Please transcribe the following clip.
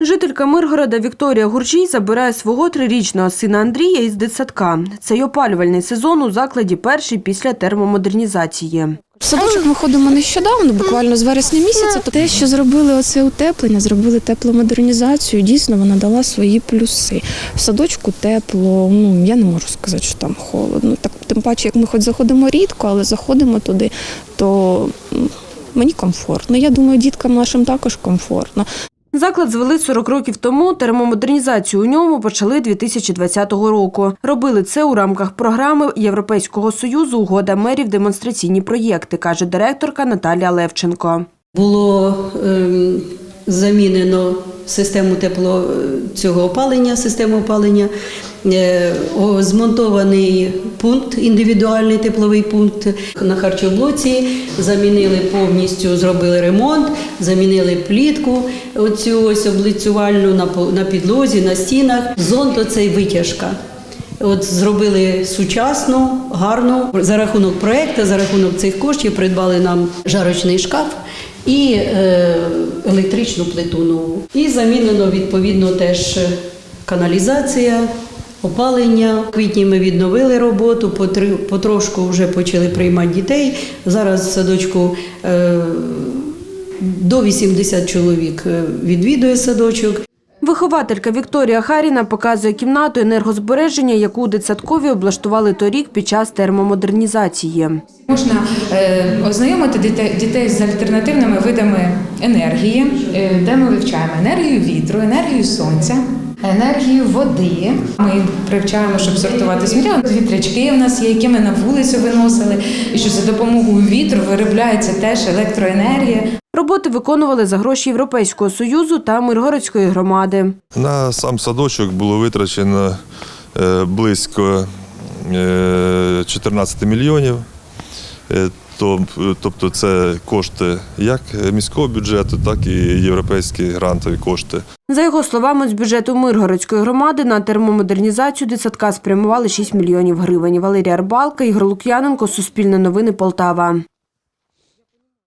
Жителька Миргорода Вікторія Гурчій забирає свого трирічного сина Андрія із дитсадка. Цей опалювальний сезон у закладі перший після термомодернізації. В садочок ми ходимо нещодавно, буквально з вересня місяця. Те, що зробили оце утеплення, зробили тепломодернізацію, дійсно вона дала свої плюси. В садочку тепло, ну я не можу сказати, що там холодно. Так тим паче, як ми хоч заходимо рідко, але заходимо туди, то мені комфортно. Я думаю, діткам нашим також комфортно. Заклад звели 40 років тому. Термомодернізацію у ньому почали 2020 року. Робили це у рамках програми Європейського союзу Угода мерів демонстраційні проєкти, каже директорка Наталія Левченко. Було ем, замінено систему тепло цього опалення, систему опалення, е, змонтований пункт, індивідуальний тепловий пункт на харчоблоці. Замінили повністю, зробили ремонт, замінили плітку, оцю ось облицювальну на, підлозі, на стінах. Зонт оцей витяжка. От зробили сучасну, гарну за рахунок проекту, за рахунок цих коштів придбали нам жарочний шкаф і е, електричну плиту нову. І замінено відповідно теж каналізація. Опалення В квітні ми відновили роботу, потрошку вже почали приймати дітей. Зараз в садочку е, до 80 чоловік е, відвідує садочок. Вихователька Вікторія Харіна показує кімнату енергозбереження, яку дитсадкові облаштували торік під час термомодернізації. Можна е, ознайомити дітей, дітей з альтернативними видами енергії, е, де ми вивчаємо енергію вітру, енергію сонця, енергію води. Ми привчаємо, щоб сортувати сміття. Вітрячки в нас є, які ми на вулицю виносили, і що за допомогою вітру виробляється теж електроенергія. Роботи виконували за гроші Європейського союзу та Миргородської громади. На сам садочок було витрачено е, близько е, 14 мільйонів. Е, то- Тобто це кошти як міського бюджету, так і європейські грантові кошти. За його словами, з бюджету Миргородської громади на термомодернізацію дитсадка спрямували 6 мільйонів гривень. Валерія Арбалка, Ігор Лук'яненко, Суспільне новини Полтава.